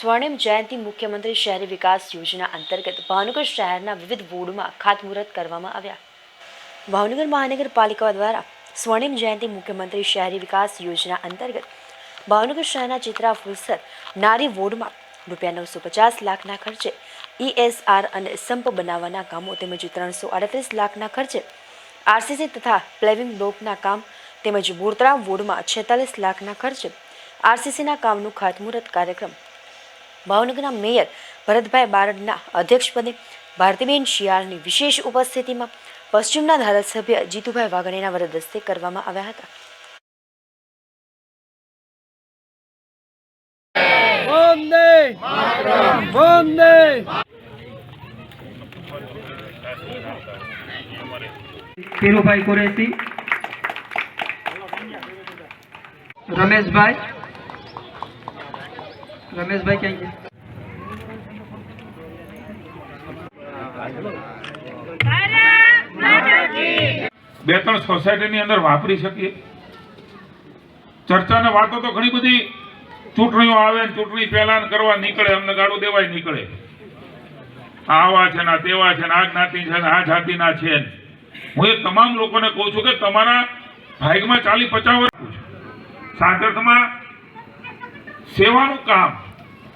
સ્વર્ણિમ જયંતિ મુખ્યમંત્રી શહેરી વિકાસ યોજના અંતર્ગત ભાવનગર શહેરના વિવિધ વોર્ડમાં ખાતમુહૂર્ત કરવામાં આવ્યા. ભાવનગર મહાનગરપાલિકા દ્વારા સ્વર્ણિમ જયંતિ મુખ્યમંત્રી શહેરી વિકાસ યોજના અંતર્ગત ભાવનગર શહેરના ચિત્રા ફુલસર નારી વોર્ડમાં રૂપિયા નવસો પચાસ લાખના ખર્ચે ઈએસઆર અને સંપ બનાવવાના કામો તેમજ ત્રણસો આડત્રીસ લાખના ખર્ચે આરસીસી તથા પ્લેવિંગ બ્લોકના કામ તેમજ બોરતરા વોર્ડમાં છેતાલીસ લાખના ખર્ચે આરસીસીના કામનું ખાતમુહૂર્ત કાર્યક્રમ ભાવનગરના મેયર ભરતભાઈ બારડના અધ્યક્ષપદે ભારતીબેન શિયાળની વિશેષ ઉપસ્થિતિમાં પશ્ચિમના ધારાસભ્ય જીતુભાઈ વાઘાણીના વરદ હસ્તે કરવામાં આવ્યા હતા. વંદે કુરેશી. રમેશભાઈ. રમેશભાઈ ક્યાં ગયા? બે ત્રણ સોસાયટીની અંદર વાપરી શકીએ. ચર્ચાને વાતો તો ઘણી બધી ચૂંટણીઓ આવે ચૂંટણી પહેલા કરવા નીકળે, અમને ગાડું દેવાય નીકળે. આવા છે ને તેવા છે ને આ જ્ઞાતિ છે ને આ જાતિના છે હું એ તમામ લોકોને કહું છું કે તમારા ભાગમાં ચાલી પચાવ વર્ષ. સાગરતમાં સેવાનું કામ,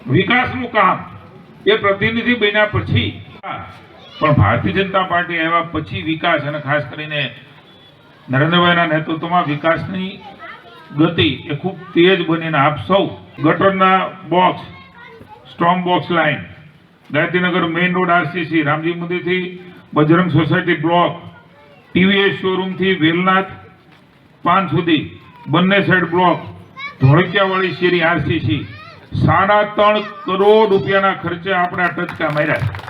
વિકાસનું કામ, એ પ્રતિનિધિ બન્યા પછી, પણ ભારતીય જનતા પાર્ટી આવ્યા પછી વિકાસ અને ખાસ કરીને નરેન્દ્રભાઈના નેતૃત્વમાં વિકાસની ગતિ એ ખૂબ તેજ બનીને આપ સૌ ગટરના box, strong box line Gayatrinagar main road RCC, Ramji મંદિરથી બજરંગ સોસાયટી બ્લોક, ટીવીએસ શોરૂમથી વેલનાથ પાન સુધી બંને સાઈડ બ્લોક ધોળકિયાવાળી શેરી આરસીસી સાડા ત્રણ કરોડ રૂપિયાના ખર્ચે આપણે આ ટચકા માર્યા